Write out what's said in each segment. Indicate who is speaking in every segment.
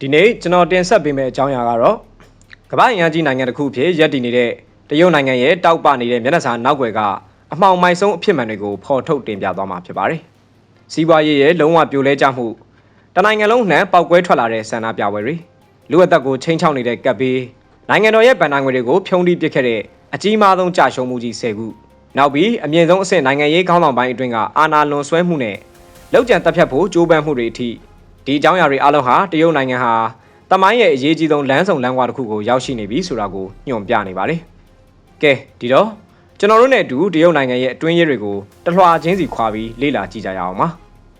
Speaker 1: ဒီနေ့ကျွန်တော်တင်ဆက်ပေးမယ့်အကြောင်းအရာကတော့ကမ္ဘာ့အင်အားကြီးနိုင်ငံတစ်ခုဖြစ်ရပ်တည်နေတဲ့တရုတ်နိုင်ငံရဲ့တောက်ပနေတဲ့မျက်နှာစာနောက်ွယ်ကအမှောင်မိုက်ဆုံးအဖြစ်မှန်တွေကိုဖော်ထုတ်တင်ပြသွားမှာဖြစ်ပါတယ်။စီးပွားရေးရဲ့လုံးဝပြိုလဲကျမှုတနိုင်ငံလုံးနှံပောက်ကွဲထွက်လာတဲ့ဆန္ဒပြပွဲတွေလူအသက်ကိုချိန်ချောက်နေတဲ့ကပ်ဘေးနိုင်ငံတော်ရဲ့ဗန်နာငွေတွေကိုဖြုံးတိပစ်ခဲ့တဲ့အကြီးမားဆုံးကြာရှုံးမှုကြီး10ခုနောက်ပြီးအမြင့်ဆုံးအဆင့်နိုင်ငံရေးခေါင်းဆောင်ပိုင်းအတွင်းကအာဏာလွန်ဆွဲမှုနဲ့လောက်ကျန်တပ်ဖြတ်ဖို့ကြိုးပမ်းမှုတွေအထိ ဒီအကြောင်းအရာတွေအားလုံးဟာတရုတ်နိုင်ငံဟာတမိုင်းရဲ့အရေးကြီးဆုံးလမ်းဆောင်လမ်းကွာတစ်ခုကိုရောက်ရှိနေပြီဆိုတာကိုညွှန်ပြနေပါတယ်။ကဲဒီတော့ကျွန်တော်တို့နဲ့အတူတရုတ်နိုင်ငံရဲ့အတွင်းရေးတွေကိုတလွှာချင်းစီခွာပြီးလေ့လာကြည့်ကြရအောင်ပါ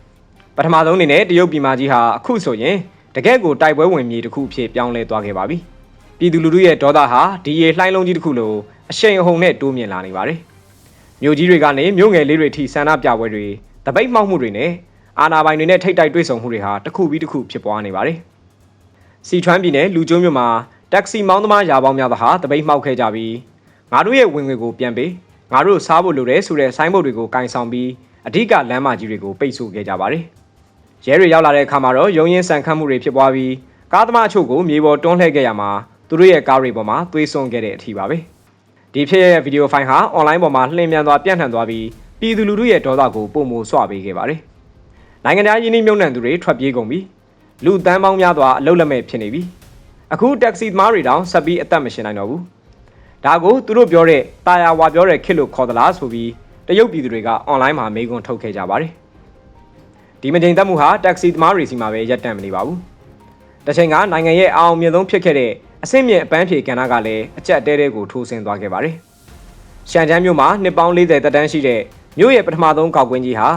Speaker 1: ။ပထမဆုံးအနေနဲ့တရုတ်ပြည်မကြီးဟာအခုဆိုရင်တကယ့်ကိုတိုက်ပွဲဝင်မြေတစ်ခုအဖြစ်ပြောင်းလဲသွားခဲ့ပါပြီ။ပြည်သူလူထုရဲ့ဒေါသဟာဒီရေလှိုင်းလုံးကြီးတစ်ခုလိုအရှိန်အဟုန်နဲ့တိုးမြင့်လာနေပါတယ်။မြို့ကြီးတွေကနေမြို့ငယ်လေးတွေထိဆန္ဒပြပွဲတွေတပိတ်မှောက်မှုတွေနဲ့ အာဏာပိုင်တွေနဲ့ထိတ်တိုက်တွေ့ဆုံမှုတွေဟာတစ်ခုပြီးတစ်ခုဖြစ်ပွားနေပါတယ်။စီထွန်းပြည်နယ်လူကျိုးမြို့မှာတက္ကစီမောင်းသမားယာပေါင်းများသဟာတပိတ်မှောက်ခဲ့ကြပြီးငါတို့ရဲ့ဝင်ငွေကိုပြန်ပေးငါတို့စားဖို့လိုတယ်ဆိုတဲ့ဆိုင်းဘုတ်တွေကိုကင်ဆောင်ပြီးအဓိကလမ်းမကြီးတွေကိုပိတ်ဆို့ခဲ့ကြပါတယ်။ရဲတွေရောက်လာတဲ့အခါမှာတော့ရုံရင်ဆန်ခတ်မှုတွေဖြစ်ပွားပြီးကားသမားအချို့ကိုမြေပေါ်တွန်းလှည့်ခဲ့ရမှာသူတို့ရဲ့ကားတွေပေါ်မှာသွေးစွန်းခဲ့တဲ့အထီပါပဲ။ဒီဖြစ်ရဲ့ဗီဒီယိုဖိုင်ဟာအွန်လိုင်းပေါ်မှာလှည့်မြန်သွားပြန့်နှံ့သွားပြီးပြည်သူလူထုရဲ့ဒေါသကိုပုံမိုဆွပေးခဲ့ပါတယ်။ နိုင်ငံသားယင်းနှိမ့်မြုံနှံသူတွေထွက်ပြေးကုန်ပြီလူတန်းပေါင်းများစွာအလုတ်လက်မဲ့ဖြစ်နေပြီအခုတက္ကစီသမားတွေတောင်ဆက်ပြီးအသက်မရှင်နိုင်တော့ဘူးဒါကိုသူတို့ပြောတဲ့တာယာဝါပြောတဲ့ခစ်လို့ခေါ်သလားဆိုပြီးတရုတ်ပြည်သူတွေကအွန်လိုင်းမှာမေးခွန်းထုတ်ခဲ့ကြပါတယ်ဒီမချိန်သက်မှုဟာတက္ကစီသမားတွေစီမှာပဲရပ်တန့်မနေပါဘူးတချိန်ကနိုင်ငံရဲ့အအောင်မြင်ဆုံးဖြစ်ခဲ့တဲ့အဆင့်မြင့်အပန်းဖြေကဏ္ဍကလည်းအကြက်တဲတဲကိုထိုးဆင်းသွားခဲ့ပါတယ်ရှန်ချမ်းမြို့မှာနှစ်ပေါင်း40တက်တန်းရှိတဲ့မြို့ရဲ့ပထမဆုံးကောက်ကွင်းကြီးဟာ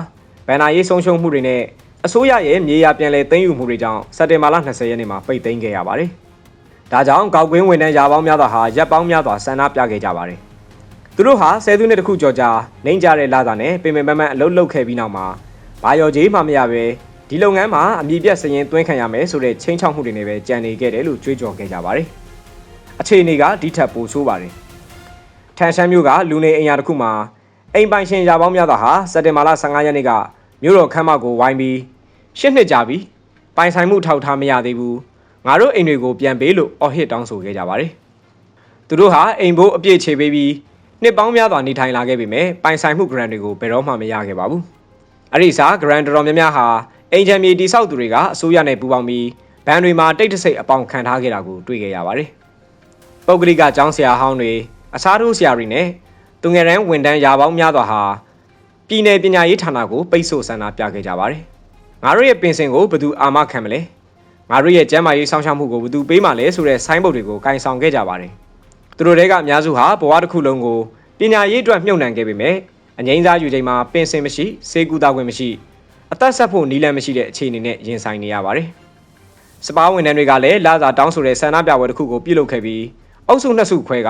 Speaker 1: ဘန်နာရေးဆုံးရှုံးမှုတွေနဲ့အစိုးရရဲ့မြေယာပြန်လည်သိမ်းယူမှုတွေကြောင့်စက်တင်ဘာလ20ရက်နေ့မှာပိတ်သိမ်းခဲ့ရပါတယ်။ဒါကြောင့်ကောက်ကွင်းဝင်တဲ့ယာပေါင်းများစွာဟာရပ်ပေါင်းများစွာဆန္ဒပြခဲ့ကြပါတယ်။သူတို့ဟာဆယ်စုနှစ်တခုကျော်ကြာနှိမ့်ကြတဲ့လာသာနဲ့ပင်ပင်ပန်းပန်းအလုပ်လုပ်ခဲ့ပြီးနောက်မှာဘာရော်ကြီးမှမရပဲဒီလုပ်ငန်းမှာအမြင့်ပြတ်စရင်သွင်းခံရမယ်ဆိုတဲ့ချင်းချောက်မှုတွေနဲ့ပဲကြံနေခဲ့တယ်လို့ကြွေးကြော်ခဲ့ကြပါတယ်။အခြေအနေကဒီထက်ပိုဆိုးပါတယ်။ထန်ရှမ်းမျိုးကလူနေအိမ်ယာတစ်ခုမှာအိမ်ပိုင်ရှင်ယာပေါင်းများစွာဟာစက်တင်ဘာလ15ရက်နေ့က မြို့တော်ခမ်းမကိုဝိုင်းပြီးရှစ်နှစ်ကြာပြီပိုင်ဆိုင်မှုထောက်ထားမရသေးဘူးငါတို့အိမ်တွေကိုပြန်ပေးလို့အော်ဟစ်တောင်းဆိုခဲ့ကြပါတယ်သူတို့ဟာအိမ်ဘိုးအပြည့်ချေပေးပြီးနှစ်ပေါင်းများစွာနေထိုင်လာခဲ့ပေမဲ့ပိုင်ဆိုင်မှု grant တွေကိုဘယ်တော့မှမရခဲ့ပါဘူးအဲ့ဒီစား grant တော်တော်များများဟာအိမ်ချမ်းမြေတိဆောက်သူတွေကအစိုးရနဲ့ပူးပေါင်းပြီးဘဏ်တွေမှာတိတ်တဆိတ်အပေါင်ခံထားခဲ့တာကိုတွေ့ခဲ့ရပါတယ်ပုဂ္ဂလိကကျောင်းဆရာဟောင်းတွေအစားထိုးဆရာတွေနဲ့သူငယ်တန်းဝန်တန်းရာပေါင်းများစွာဟာ ပြည်내ပညာရေးဌာနကိုပိတ်ဆို့ဆန္ဒပြခဲ့ကြပါတယ်။ငါတို့ရဲ့ပင်စင်ကိုဘယ်သူအာမခံမလဲ။ငါတို့ရဲ့ကျန်းမာရေးစောင့်ရှောက်မှုကိုဘယ်သူပေးမှလဲဆိုတဲ့ဆိုင်းဘုတ်တွေကိုကင်ဆောင်ခဲ့ကြပါတယ်။သူတို့တွေကအများစုဟာဘဝတစ်ခုလုံးကိုပညာရေးအတွက်မြှုပ်နှံခဲ့ပေမဲ့အငိမ့်စားယူချိန်မှာပင်စင်မရှိစေကူတာခွင့်မရှိအသက်ဆက်ဖို့နီးလန့်မရှိတဲ့အခြေအနေနဲ့ရင်ဆိုင်နေရပါတယ်။စပါးဝန်ထမ်းတွေကလည်းလာစာတောင်းဆိုတဲ့ဆန္ဒပြပွဲတစ်ခုကိုပြုလုပ်ခဲ့ပြီးအုပ်စုနှစ်စုခွဲက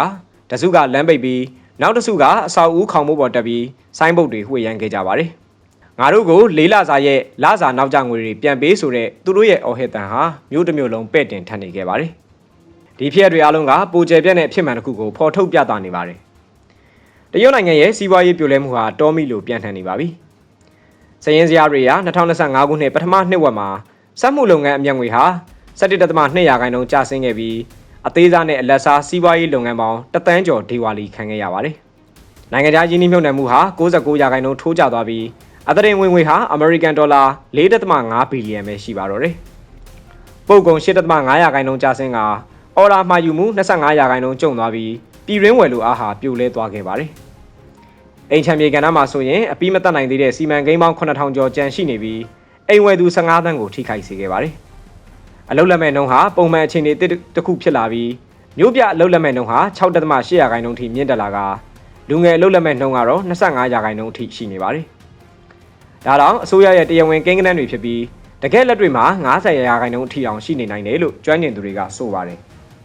Speaker 1: တစုကလမ်းပိတ်ပြီး နောက်တစ်စုကအဆောက်အဦခေါင်မိုးပေါ်တက်ပြီးဆိုင်းဘုတ်တွေဝှေ့ရမ်းခဲ့ကြပါတယ်။ငါတို့ကိုလေးလာစာရဲ့လာစာနောက်ကျငွေတွေပြန်ပေးဆိုတဲ့သူတို့ရဲ့အော်ဟစ်တန်ဟာမျိုးတစ်မျိုးလုံးပဲ့တင်ထပ်နေခဲ့ပါတယ်။ဒီဖြစ်ရပ်တွေအလုံးကပိုကျယ်ပြန့်တဲ့အဖြစ်မှန်တစ်ခုကိုဖော်ထုတ်ပြသနေပါတယ်။တရုတ်နိုင်ငံရဲ့စီးပွားရေးပြိုလဲမှုဟာတောမီလိုပြန့်ထန်နေပါပြီ။စည်ရင်းစရာတွေဟာ2025ခုနှစ်ပထမနှစ်ဝက်မှာစက်မှုလုပ်ငန်းအမြတ်ငွေဟာ17.2ရာခိုင်နှုန်းကျဆင်းခဲ့ပြီး အသေးစားနဲ့အလက်စားစီးပွားရေးလုပ်ငန်းပေါင်းတသန်းကျော်ဒေဝါလီခံခဲ့ရပါတယ်။နိုင်ငံခြားရင်းနှီးမြှုပ်နှံမှုဟာ69ရာခိုင်နှုန်းထိုးကျသွားပြီးအသရင်ဝင်ငွေဟာအမေရိကန်ဒေါ်လာ4.5ဘီလီယံပဲရှိပါတော့တယ်။ပို့ကုန်8.5ရာခိုင်နှုန်းကျဆင်းကအော်ဒါမှာယူမှု25ရာခိုင်နှုန်းကျုံသွားပြီးပြည်ရင်းဝယ်လိုအားဟာပြိုလဲသွားခဲ့ပါတယ်။အိမ်ချမ်းမြေကန်နာမှာဆိုရင်အပြီးမတက်နိုင်သေးတဲ့စီမံကိန်းပေါင်း9000ကျော်ကျန်ရှိနေပြီးအိမ်ဝယ်သူ15သန်းကိုထိခိုက်စေခဲ့ပါတယ်။ အလုတ်လက်မဲ့နှုန်းဟာပုံမှန်အခြေအနေတစ်ခုဖြစ်လာပြီးမြို့ပြအလုတ်လက်မဲ့နှုန်းဟာ6.8ရာခိုင်နှုန်းထိမြင့်တက်လာကလူငယ်အလုတ်လက်မဲ့နှုန်းကတော့25ရာခိုင်နှုန်းအထိရှိနေပါတယ်။ဒါတောင်အစိုးရရဲ့တရားဝင်ကိန်းဂဏန်းတွေဖြစ်ပြီးတကယ်လက်တွေမှာ90ရာခိုင်နှုန်းအထိအောင်ရှိနေနိုင်တယ်လို့ကျွမ်းကျင်သူတွေကဆိုပါတယ်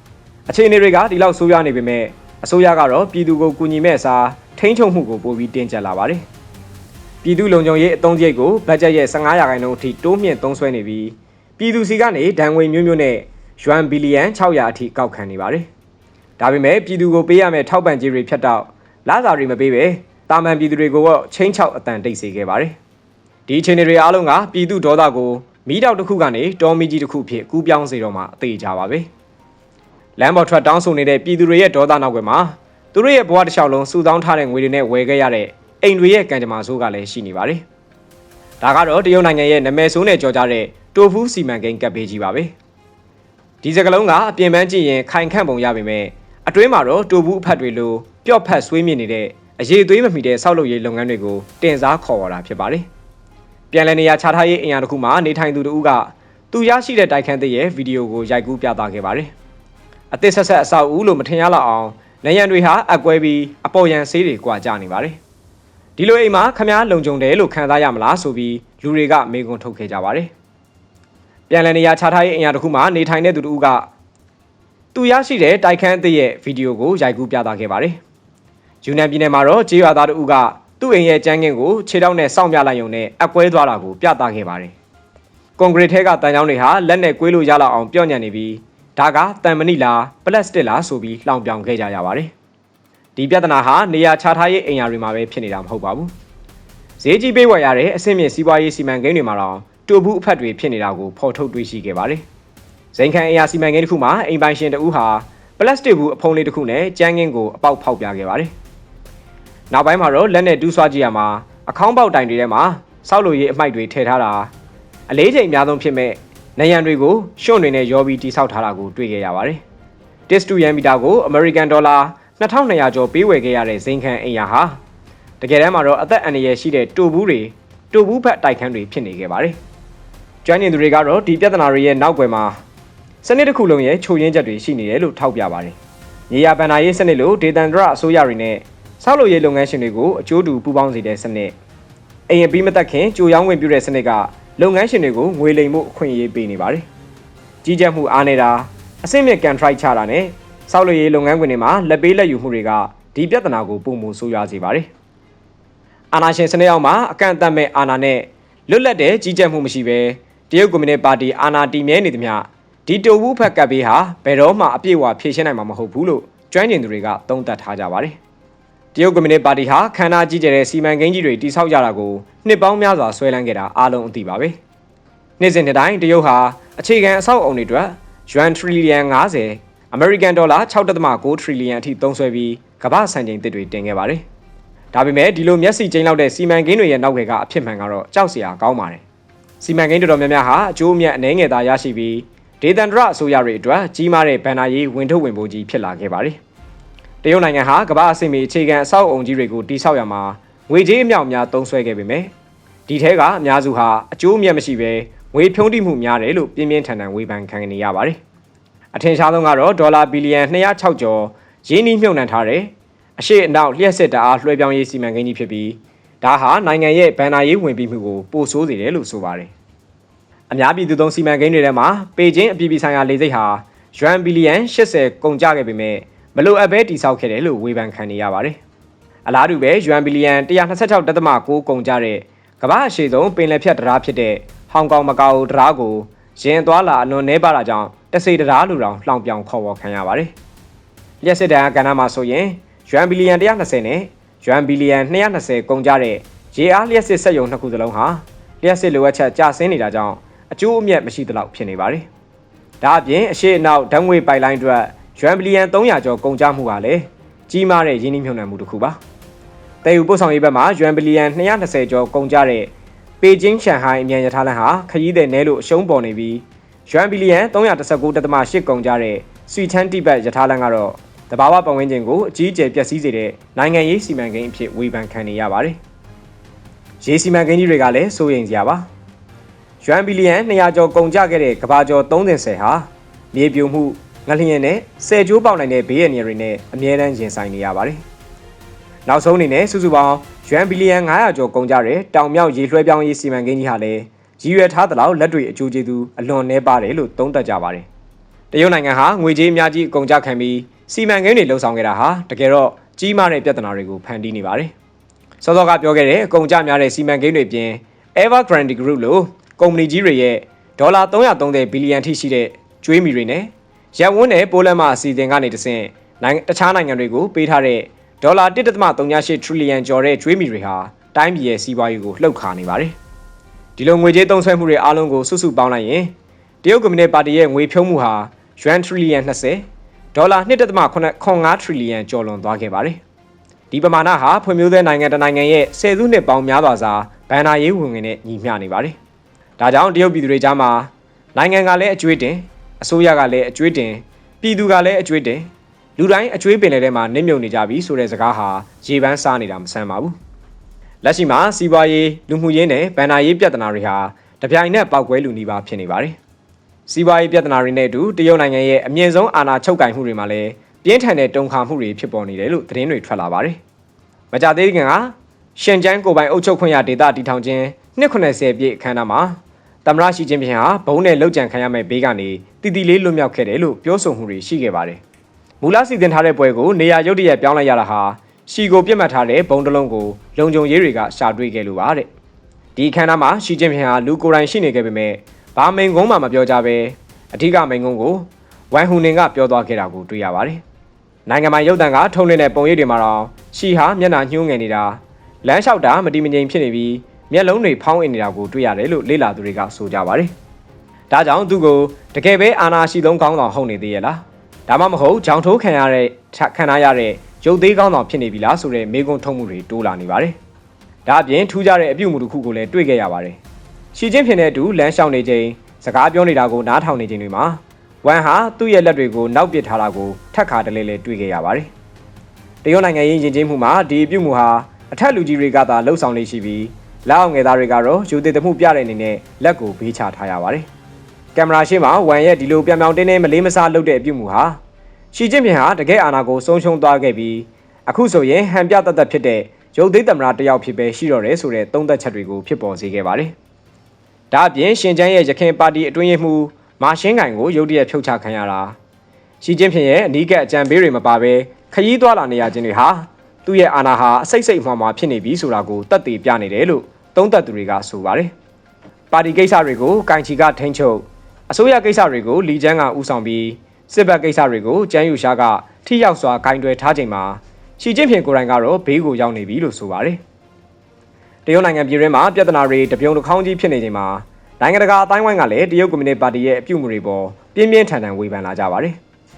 Speaker 1: ။အခြေအနေတွေကဒီလောက်ဆိုးရွားနေပေမဲ့အစိုးရကတော့ပြည်သူကိုကူညီမဲ့အစားထိန်းချုပ်မှုကိုပိုပြီးတင်းကျပ်လာပါတယ်။ပြည်သူလုံခြုံရေးအသုံးစရိတ်ကိုဘတ်ဂျက်ရဲ့15ရာခိုင်နှုန်းအထိတိုးမြင့်သုံးစွဲနေပြီး ပြည်သူစီကနေဒဏ်ငွေမျိုးမျိုးနဲ့ယွမ်ဘီလီယံ600အထိကောက်ခံနေပါတယ်။ဒါပေမဲ့ပြည်သူကိုပေးရမယ့်ထောက်ပံ့ကြေးတွေဖြတ်တော့လာစာတွေမပေးပဲတာမန်ပြည်သူတွေကိုတော့ချင်းချောက်အတန်တိတ်စေခဲ့ပါတယ်။ဒီအခြေအနေတွေအားလုံးကပြည်သူဒေါသကိုမီးတောက်တစ်ခုကနေတော်မီကြီးတစ်ခုဖြစ်ကူးပြောင်းစေတော့မှအသေးကြပါပဲလမ်းပေါ်ထွက်တောင်းဆိုနေတဲ့ပြည်သူတွေရဲ့ဒေါသနောက်ွယ်မှာသူတို့ရဲ့ဘဝတစ်လျှောက်လုံးစုဆောင်းထားတဲ့ငွေတွေနဲ့ဝယ်ခဲ့ရတဲ့အိမ်တွေရဲ့ကံကြမ္မာဆိုးကလည်းရှိနေပါတယ်ဒါကတော့တရုတ်နိုင်ငံရဲ့နာမည်ဆိုးနဲ့ကြော်ကြတဲ့ တိုဖူးစီမံကိန်းကပ်ပေးကြီးပါပဲဒီစကလုံးကအပြင်ပန်းကြည့်ရင်ခိုင်ခန့်ပုံရပေမဲ့အတွင်းမှာတော့တိုဘူးအဖတ်တွေလိုပျော့ဖတ်ဆွေးမြင့်နေတဲ့အရေးသွေးမမီတဲ့ဆောက်လုပ်ရေးလုပ်ငန်းတွေကိုတင်စားခေါ်ဝေါ်တာဖြစ်ပါတယ်။ပြန်လည်နေရာချထားရေးအင်အားတစ်ခုမှာနေထိုင်သူတို့ကသူရရှိတဲ့တိုက်ခန်းသစ်ရဲ့ဗီဒီယိုကိုရိုက်ကူးပြသခဲ့ပါတယ်။အသစ်ဆက်ဆက်အဆောက်အဦလို့မထင်ရလောက်အောင်နေရန်တွေဟာအကွဲပြီးအပေါ်ရန်ဆေးတွေကွာကြနေပါတယ်။ဒီလိုအိမ်မှာခမားလုံခြုံတယ်လို့ခံစားရမလားဆိုပြီးလူတွေကမေးခွန်းထုတ်ခဲ့ကြပါတယ်။ ပြန်လည်နေရာချထားရေးအင်အားတစ်ခုမှာနေထိုင်တဲ့သူတို့ကသူရရှိတဲ့တိုက်ခန်းအသစ်ရဲ့ဗီဒီယိုကိုရိုက်ကူးပြသခဲ့ပါတယ်။ယူနန်ပြည်နယ်မှာတော့ကြေးရွာသားတို့ကသူ့အိမ်ရဲ့ကျန်းကင်းကိုခြေထောက်နဲ့စောင့်ပြလိုက်ရုံနဲ့အကွဲသွားတာကိုပြသခဲ့ပါတယ်။ကွန်ကရစ်ထဲကတန်ကြောင်းတွေဟာလက်နဲ့ကွေးလို့ရလောက်အောင်ပြော့ညံ့နေပြီးဒါကတန်မဏိလားပလတ်စတစ်လားဆိုပြီးလောင်ပြောင်ခဲ့ကြရပါတယ်။ဒီပြဿနာဟာနေရာချထားရေးအိမ်ယာတွေမှာပဲဖြစ်နေတာမဟုတ်ပါဘူး။ဈေးကြီးပေးဝယ်ရတဲ့အဆင့်မြင့်စီးပွားရေးစီမံကိန်းတွေမှာတော့ တူဘူးအဖက်တွေဖြစ်နေတာကိုဖော်ထုတ်တွေ့ရှိခဲ့ပါတယ်။ဇိန်ခံအိမ်ယာစီမံကိန်းတစ်ခုမှာအိမ်ပိုင်ရှင်တဦးဟာပလတ်စတစ်ဘူးအဖုံးလေးတစ်ခုနဲ့ကျန်းကင်းကိုအပေါက်ဖောက်ပြခဲ့ပါတယ်။နောက်ပိုင်းမှာတော့လက်နဲ့တူးဆွားကြည့်ရမှာအခေါင်းပေါက်တိုင်တွေထဲမှာစောက်လို့ရေးအမိုက်တွေထည့်ထားတာအလေးချိန်အများဆုံးဖြစ်မဲ့နေရန်တွေကိုရှွန့်တွေနဲ့ရောပြီးတိဆောက်ထားတာကိုတွေ့ခဲ့ရပါတယ်။ Test 2 ml ကို American Dollar 2200ကျော်ပေးဝယ်ခဲ့ရတဲ့ဇိန်ခံအိမ်ယာဟာတကယ်တမ်းမှာတော့အသက်အန္တရာယ်ရှိတဲ့တူဘူးတွေတူဘူးဖက်တိုက်ခန်းတွေဖြစ်နေခဲ့ပါတယ်။ ကျွမ်းကျင်သူတွေကတော့ဒီပြဿနာတွေရဲ့နောက်ွယ်မှာစနစ်တစ်ခုလုံးရဲ့ချုပ်ရင်းချက်တွေရှိနေတယ်လို့ထောက်ပြပါတယ်။မြေယာဗန်နာရေးစနစ်လို့ဒေသန္တရအစိုးရတွေနဲ့ဆောက်လုပ်ရေးလုပ်ငန်းရှင်တွေကိုအကျိုးတူပူးပေါင်းစေတဲ့စနစ်အိမ်အပြီးမတက်ခင်ကြိုရောင်းဝင်ပြုတဲ့စနစ်ကလုပ်ငန်းရှင်တွေကိုငွေလိမ်မှုအခွင့်အရေးပေးနေပါတယ်။ကြီးကြပ်မှုအားနေတာအဆင့်မြင့်ကန်ထရိုက်ချတာနဲ့ဆောက်လုပ်ရေးလုပ်ငန်းခွင်တွေမှာလက်ပေးလက်ယူမှုတွေကဒီပြဿနာကိုပုံမှုဆိုးရွားစေပါတယ်။အာဏာရှင်စနစ်အောက်မှာအကန့်အသတ်မဲ့အာဏာနဲ့လွတ်လပ်တဲ့ကြီးကြပ်မှုမရှိဘဲ တရုတ်ကွန်မြူနစ်ပါတီအာဏာတည်မြဲနေသမျှဒီတူဘူးဖက်ကပ်ပေးဟာဘယ်တော့မှအပြည့်အဝဖြေရှင်းနိုင်မှာမဟုတ်ဘူးလို့ကျွမ်းကျင်သူတွေကသုံးသပ်ထားကြပါတယ်။တရုတ်ကွန်မြူနစ်ပါတီဟာခန္ဓာကြီးကျယ်တဲ့စီမံကိန်းကြီးတွေတိစောက်ကြတာကိုနှစ်ပေါင်းများစွာဆွဲလန်းခဲ့တာအားလုံးအသိပါပဲ။နေ့စဉ်တိုင်းတရုတ်ဟာအခြေခံအဆောက်အအုံတွေအတွက်ယွမ်ထရီလီယံ90အမေရိကန်ဒေါ်လာ6.6ထရီလီယံအထိသုံးစွဲပြီးကမ္ဘာစံချိန်တစ်တွေတင်ခဲ့ပါတယ်။ဒါပေမဲ့ဒီလိုမျက်စိကျိန်းလောက်တဲ့စီမံကိန်းတွေရဲ့နောက်ွယ်ကအဖြစ်မှန်ကတော့ကြောက်စရာကောင်းပါတယ်။ စီမံကိန်းတော်တော်များများဟာအကျိုးအမြတ်အနည်းငယ်သာရရှိပြီးဒေသန္တရအစိုးရတွေအတွက်ကြီးမားတဲ့ဗန်နာရေးဝင်ထုတ်ဝင်ပိုးကြီးဖြစ်လာခဲ့ပါတယ်။တရုတ်နိုင်ငံဟာကမ္ဘာအဆင့်မီအခြေခံအဆောက်အုံကြီးတွေကိုတိစောက်ရမှာငွေကြေးအမြောက်အများသုံးစွဲခဲ့ပေမဲ့ဒီထဲကအများစုဟာအကျိုးအမြတ်မရှိဘဲငွေဖြုံးတိမှုများတယ်လို့ပြင်းပြင်းထန်ထန်ဝေဖန်ခံနေရပါတယ်။အထင်ရှားဆုံးကတော့ဒေါ်လာဘီလီယံ206ကျော်ရင်းနှီးမြှုပ်နှံထားတဲ့အရှိအနောက်လျှက်စစ်တအားလွှဲပြောင်းရေးစီမံကိန်းကြီးဖြစ်ပြီး ဒါဟာနိုင်ငံရဲ့ဗန်နာရေးဝင်ပြီးမှုကိုပိုဆိုးစေတယ်လို့ဆိုပါတယ်။အများပြည်သူသုံးစီမံကိန်းတွေထဲမှာပေကျင်းအပြည်ပြည်ဆိုင်ရာလေဆိပ်ဟာယွမ်ဘီလီယံ80ကုန်ကျခဲ့ပေမဲ့မလိုအပ်ဘဲတိစောက်ခဲ့တယ်လို့ဝေဖန်ခံနေရပါတယ်။အလားတူပဲယွမ်ဘီလီယံ126.6ကုန်ကျတဲ့ကမ္ဘာအရှေ့ဆုံးပင်လယ်ဖြတ်တရားဖြစ်တဲ့ဟောင်ကောင်မကာအိုတရားကိုရင်သွားလာအလွန်နှဲပါတာကြောင့်တစိတရားလူတောင်လှောင်ပြောင်ခေါ်ဝေါ်ခံရပါတယ်။လျှက်စစ်တန်ကဏ္ဍမှာဆိုရင်ယွမ်ဘီလီယံ120နဲ့ ယွမ်ဘီလီယံ220ကုန်ကျတဲ့ရေအားလျှက်စစ်စက်ရုံနှစ်ခုစလုံးဟာလျှက်စစ်လိုအပ်ချက်ကျဆင်းနေတာကြောင့်အကျိုးအမြတ်မရှိသလောက်ဖြစ်နေပါတယ်။ဒါအပြင်အရှိအနောက်ဓာတ်ငွေပိုက်လိုင်းအတွက်ယွမ်ဘီလီယံ300ကျော်ကုန်ကျမှုကလည်းကြီးမားတဲ့ရင်းနှီးမြှုပ်နှံမှုတစ်ခုပါ။တည်ယူပို့ဆောင်ရေးဘက်မှာယွမ်ဘီလီယံ220ကျော်ကုန်ကျတဲ့ပေကျင်းရှန်ဟိုင်းအမြန်ရထားလမ်းဟာခရီးသည်နဲလို့အရှုံးပေါ်နေပြီးယွမ်ဘီလီယံ319.8ကုန်ကျတဲ့ဆွီချန်တိဘတ်ရထားလမ်းကတော့ တဘာဝပတ်ဝန်းကျင်ကိုအကြီးအကျယ်ပျက်စီးစေတဲ့နိုင်ငံရေးစီမံကိန်းအဖြစ်ဝေဖန်ခံနေရပါတယ်။ရေးစီမံကိန်းကြီးတွေကလည်းစိုးရိမ်စရာပါ။ယွမ်ဘီလီယံ200ကျော်ကုန်ကျခဲ့တဲ့ကဘာကျော်30ဟာမြေပြိုမှုငလျင်နဲ့ဆယ်ကျိုးပေါက်နိုင်တဲ့ဘေးရန်တွေနဲ့အမြဲတမ်းရင်ဆိုင်နေရပါတယ်။နောက်ဆုံးအနေနဲ့စုစုပေါင်းယွမ်ဘီလီယံ900ကျော်ကုန်ကျတဲ့တောင်မြောက်ရေလွှဲပြောင်းရေးစီမံကိန်းကြီးဟာလည်းရည်ရွယ်ထားသလောက်လက်တွေ့အကျိုးကျေးဇူးအလွန်နှဲပါတယ်လို့သုံးသပ်ကြပါတယ်။တရုတ်နိုင်ငံဟာငွေကြေးအများကြီးအကုန်ကျခံပြီး စီမံကိန်းတွေလှုပ်ဆောင်ခဲ့တာဟာတကယ်တော့ကြီးမားတဲ့ပြဿနာတွေကိုဖန်တီးနေပါတယ်။စောစောကပြောခဲ့တဲ့အကုန်ကျများတဲ့စီမံကိန်းတွေပြင် Evergrande Group လို့ကုမ္ပဏီကြီးတွေရဲ့ဒေါ်လာ330ဘီလီယံထိရှိတဲ့ကျွေးမီတွေနဲ့ရပ်ဝန်းနဲ့ပိုးလန်မအစီအစဉ်ကနေတဆင့်နိုင်ငံတခြားနိုင်ငံတွေကိုပေးထားတဲ့ဒေါ်လာ1.38ထရီလီယံကျော်တဲ့ကျွေးမီတွေဟာတိုင်းပြည်ရဲ့စီးပွားရေးကိုလှုပ်ခါနေပါတယ်။ဒီဒီလိုငွေကြေးသုံးစွဲမှုတွေအားလုံးကိုစုစုပေါင်းလိုက်ရင်တရုတ်ကွန်မြူနတီပါတီရဲ့ငွေဖြုံးမှုဟာယွမ်ထရီလီယံ20 ဒေါ်လာ1.85ထရီလီယံကျော်လွန်သွားခဲ့ပါတယ်ဒီပမာဏဟာဖွံ့ဖြိုးတဲ့နိုင်ငံတစ်နိုင်ငံရဲ့ဆယ်စုနှစ်ပေါင်းများစွာစာဘဏ္ဍာရေးဝင်ငွေနဲ့ညီမျှနေပါတယ်ဒါကြောင့်တရုတ်ပြည်သူတွေကြားမှာနိုင်ငံကလည်းအကျွေးတင်အစိုးရကလည်းအကျွေးတင်ပြည်သူကလည်းအကျွေးတင်လူတိုင်းအကျွေးပင်လယ်ထဲမှာနစ်မြုပ်နေကြပြီဆိုတဲ့စကားဟာရေပန်းစားနေတာမဆန်းပါဘူးလက်ရှိမှာစီးပွားရေးလူမှုရေးနဲ့ဗန်နာရေးပြဿနာတွေဟာတပြိုင်နက်ပောက်ကွဲလူနေပါဖြစ်နေပါတယ် စီးပွားရေးပြဿနာတွေနဲ့အတူတရုတ်နိုင်ငံရဲ့အမြင့်ဆုံးအာဏာချုပ်ကိုင်မှုတွေမှာလည်းပြင်းထန်တဲ့တုံခါမှုတွေဖြစ်ပေါ်နေတယ်လို့သတင်းတွေထွက်လာပါတယ်မကြသေးခင်ကရှင်ကျန်းကိုပိုင်အုပ်ချုပ်ခွင့်ရဒေသတည်ထောင်ခြင်း290ပြည့်အခမ်းအနားမှာသမရရှိချင်းပြင်ဟာဘုံနဲ့လောက်ကြံခံရမဲ့ဘေးကနေတည်တည်လေးလွတ်မြောက်ခဲ့တယ်လို့ပြောဆိုမှုတွေရှိခဲ့ပါတယ်။မူလစီစဉ်ထားတဲ့ပွဲကိုနေရာရုတ်တရက်ပြောင်းလိုက်ရတာဟာရှီကိုပြစ်မှတ်ထားတဲ့ဘုံတစ်လုံးကိုလုံခြုံရေးတွေကရှာတွေ့ခဲ့လို့ပါတဲ့။ဒီအခမ်းအနားမှာရှီချင်းပြင်ဟာလူကိုယ်တိုင်ရှိနေခဲ့ပေမဲ့ ဘာမိန်ကုန်းမှမပြောကြပဲအထူးကမိန်ကုန်းကိုဝမ်ဟူနင်ကပြောသွားခဲ့တာကိုတွေ့ရပါတယ်။နိုင်ငံမှာရုပ်တံကထုံးလင်းတဲ့ပုံရိပ်တွေမှာတော့ရှီဟာမျက်နှာညှိုးငယ်နေတာလမ်းလျှောက်တာမတိမငြိမ်ဖြစ်နေပြီးမျက်လုံးတွေဖောင်းအင်နေတာကိုတွေ့ရတယ်လို့လေ့လာသူတွေကဆိုကြပါတယ်။ဒါကြောင့်သူကိုတကယ်ပဲအာနာရှိသုံးကောင်းဆောင်ဟုတ်နေသေးရဲ့လား။ဒါမှမဟုတ်ကြောင်ထိုးခံရတဲ့ခံရရတဲ့ရုပ်သေးကောင်းဆောင်ဖြစ်နေပြီလားဆိုတဲ့မေးခွန်းထုတ်မှုတွေတိုးလာနေပါတယ်။ဒါအပြင်ထူးခြားတဲ့အပြုတ်မှုတစ်ခုကိုလည်းတွေ့ခဲ့ရပါတယ်။ ရှီချင်းဖြစ်တဲ့အတူလမ်းလျှောက်နေချိန်စကားပြောနေတာကိုနားထောင်နေချိန်တွေမှာဝမ်ဟာသူ့ရဲ့လက်တွေကိုနောက်ပစ်ထားတာကိုထက်ခါတလဲလဲတွေ့ခဲ့ရပါတယ်။တရုတ်နိုင်ငံရေးယဉ်ကျေးမှုမှာဒီအပြုတ်မှုဟာအထက်လူကြီးတွေကသာလှုပ်ဆောင်နေရှိပြီးလက်အောင်ငယ်သားတွေကတော့ယူသေးတဲ့မှုပြတဲ့အနေနဲ့လက်ကိုဘေးချထားရပါတယ်။ကင်မရာရှေ့မှာဝမ်ရဲ့ဒီလိုပြောင်ပြောင်တင်းတင်းမလေးမစားလုပ်တဲ့အပြုမှုဟာရှီကျင့်ပြင်ဟာတကယ်အာဏာကိုဆုံးရှုံးသွားခဲ့ပြီးအခုဆိုရင်ဟန်ပြတတ်တတ်ဖြစ်တဲ့ရုပ်သိမ်းသမ္မတတယောက်ဖြစ်ပဲရှိတော့တယ်ဆိုတဲ့သုံးသက်ချက်တွေကိုဖြစ်ပေါ်စေခဲ့ပါတယ်။ ဒါအပြင်ရှင်ကျန်းရဲ့ရခိုင်ပါတီအတွင်းရေးမှူးမာရှင်းကင်ကိုရုတ်တရက်ဖြုတ်ချခံရတာရှီကျင့်ပြင်ရဲ့အနီးကပ်အကြံပေးတွေမပါဘဲခရီးသွားလာနေရခြင်းတွေဟာသူ့ရဲ့အာဏာဟာအစိတ်စိတ်မှွာမှဖြစ်နေပြီဆိုတာကိုတက်တည်ပြနေတယ်လို့သုံးသက်သူတွေကဆိုပါတယ်။ပါတီကိစ္စတွေကိုကင်ချီကထိန်းချုပ်အစိုးရကိစ္စတွေကိုလီချမ်းကဦးဆောင်ပြီးစစ်ဘက်ကိစ္စတွေကိုကျန်းယူရှားကထိရောက်စွာဂိုင်းတွယ်ထားချိန်မှာရှီကျင့်ဖျင်ကိုယ်တိုင်ကတော့ဘေးကိုရောက်နေပြီလို့ဆိုပါတယ်။ တရုတ်နိုင်ငံပြည်တွင်းမှာပြဿနာတွေတပြုံတစ်ခေါင်းကြီးဖြစ်နေချိန်မှာနိုင်ငံတကာအတိုင်းဝိုင်းကလည်းတရုတ်ကွန်မြူနတီပါတီရဲ့အပြုအမူတွေပေါ်ပြင်းပြင်းထန်ထန်ဝေဖန်လာကြပါတယ်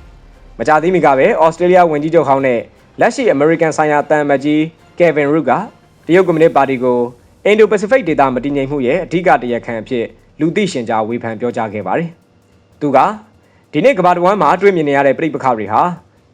Speaker 1: ။မကြသေးမီကပဲဩစတြေးလျဝန်ကြီးချုပ်ဟောင်းနဲ့လက်ရှိအမေရိကန်ဆိုင်ရာတန်မကြီးကယ်ဗင်ရုကတရုတ်ကွန်မြူနတီပါတီကိုအင်ဒိုပစိဖိတ်ဒေသမတည်ငြိမ်မှုရဲ့အဓိကတရားခံအဖြစ်လူသိရှင်ကြားဝေဖန်ပြောကြားခဲ့ပါတယ်။သူကဒီနေ့ကမ္ဘာတဝန်းမှာတွေ့မြင်နေရတဲ့ပြိပခါတွေဟာ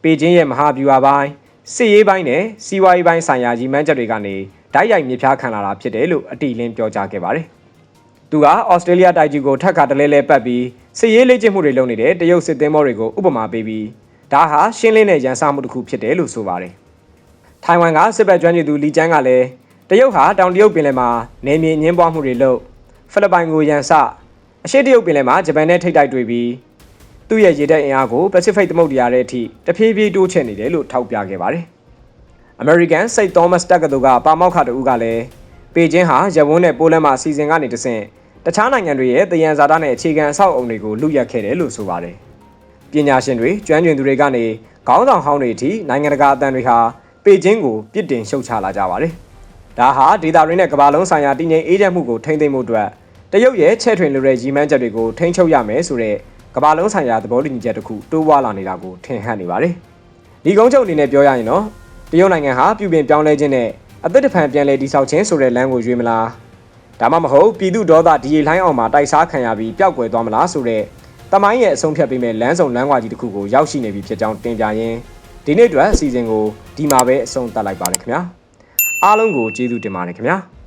Speaker 1: ပေကျင်းရဲ့မဟာဗျူဟာပိုင်းစစ်ရေးပိုင်းနဲ့စီးပွားရေးပိုင်းဆိုင်ရာကြီးမှန်းချက်တွေကနေ ဓာတ်ရိုက်မြပြခံလာတာဖြစ်တယ်လို့အတိအလင်းပြောကြားခဲ့ပါတယ်။သူကဩစတြေးလျတိုက်ကြီးကိုထပ်ခါတလဲလဲပတ်ပြီးစစ်ရေးလေ့ကျင့်မှုတွေလုပ်နေတဲ့တရုတ်စစ်သင်္ဘောတွေကိုဥပမာပေးပြီးဒါဟာရှင်းလင်းတဲ့ရန်စမှုတစ်ခုဖြစ်တယ်လို့ဆိုပါတယ်။ထိုင်ဝမ်ကစစ်ဘက်ကျွမ်းကျင်သူလီကျန်းကလည်းတရုတ်ဟာတောင်တရုတ်ပင်လယ်မှာနေမြေညင်းပွားမှုတွေလုပ်ဖိလစ်ပိုင်ကိုရန်စအရှေ့တရုတ်ပင်လယ်မှာဂျပန်နဲ့ထိပ်တိုက်တွေ့ပြီးသူ့ရဲ့ရေတပ်အင်အားကိုပစိဖိတ်သမုဒ္ဒရာရဲ့အထိတဖြည်းဖြည်းတိုးချဲ့နေတယ်လို့ထောက်ပြခဲ့ပါတယ်။ American စိတ်သောမတ်တက္ကသိုလ်ကပါမောက္ခတူကလည်းပေကျင်းဟာရဝန်းနဲ့ပိုလန်မှာအစီအစဉ်ကနေတဆင့်တခြားနိုင်ငံတွေရဲ့တယံဇာတာနဲ့အခြေခံအဆောက်အုံတွေကိုလူရက်ခဲ့တယ်လို့ဆိုပါတယ်။ပညာရှင်တွေကျွမ်းကျင်သူတွေကနေခေါင်းဆောင်ဟောင်းတွေအထိနိုင်ငံတကာအသံတွေဟာပေကျင်းကိုပြစ်တင်ရှုတ်ချလာကြပါတယ်။ဒါဟာဒေတာရင်းနဲ့ကမ္ဘာလုံးဆိုင်ရာတည်ငြိမ်အေးချမ်းမှုကိုထိန်းသိမ်းမှုအတွက်တရုတ်ရဲ့ချဲ့ထွင်လိုတဲ့ရည်မှန်းချက်တွေကိုထိန်းချုပ်ရမယ်ဆိုတဲ့ကမ္ဘာလုံးဆိုင်ရာသဘောတူညီချက်တစ်ခုတိုးပွားလာနေတာကိုထင်ဟပ်နေပါတယ်။ဒီကုန်းချုပ်အနေနဲ့ပြောရရင်တော့ တရုတ်နိုင်ငံဟာပြုပြင်ပြောင်းလဲခြင်းနဲ့အသက်တဖန်ပြန်လည်တည်ဆောက်ခြင်းဆိုတဲ့လမ်းကိုရွေးမလားဒါမှမဟုတ်ပြည်သူဒေါသဒီလိုင်းအောင်မှာတိုက်စားခံရပြီးပျောက်ကွယ်သွားမလားဆိုတဲ့တမိုင်းရဲ့အဆုံးဖြတ်ပေးမဲ့လမ်းဆောင်လမ်းကွာကြီးတစ်ခုကိုရောက်ရှိနေပြီဖြစ်ကြောင်းတင်ပြရင်းဒီနေ့အတွက်အစီအစဉ်ကိုဒီမှာပဲအဆုံးသတ်လိုက်ပါရခင်ဗျာ။အားလုံးကိုကျေးဇူးတင်ပါတယ်ခင်ဗျာ။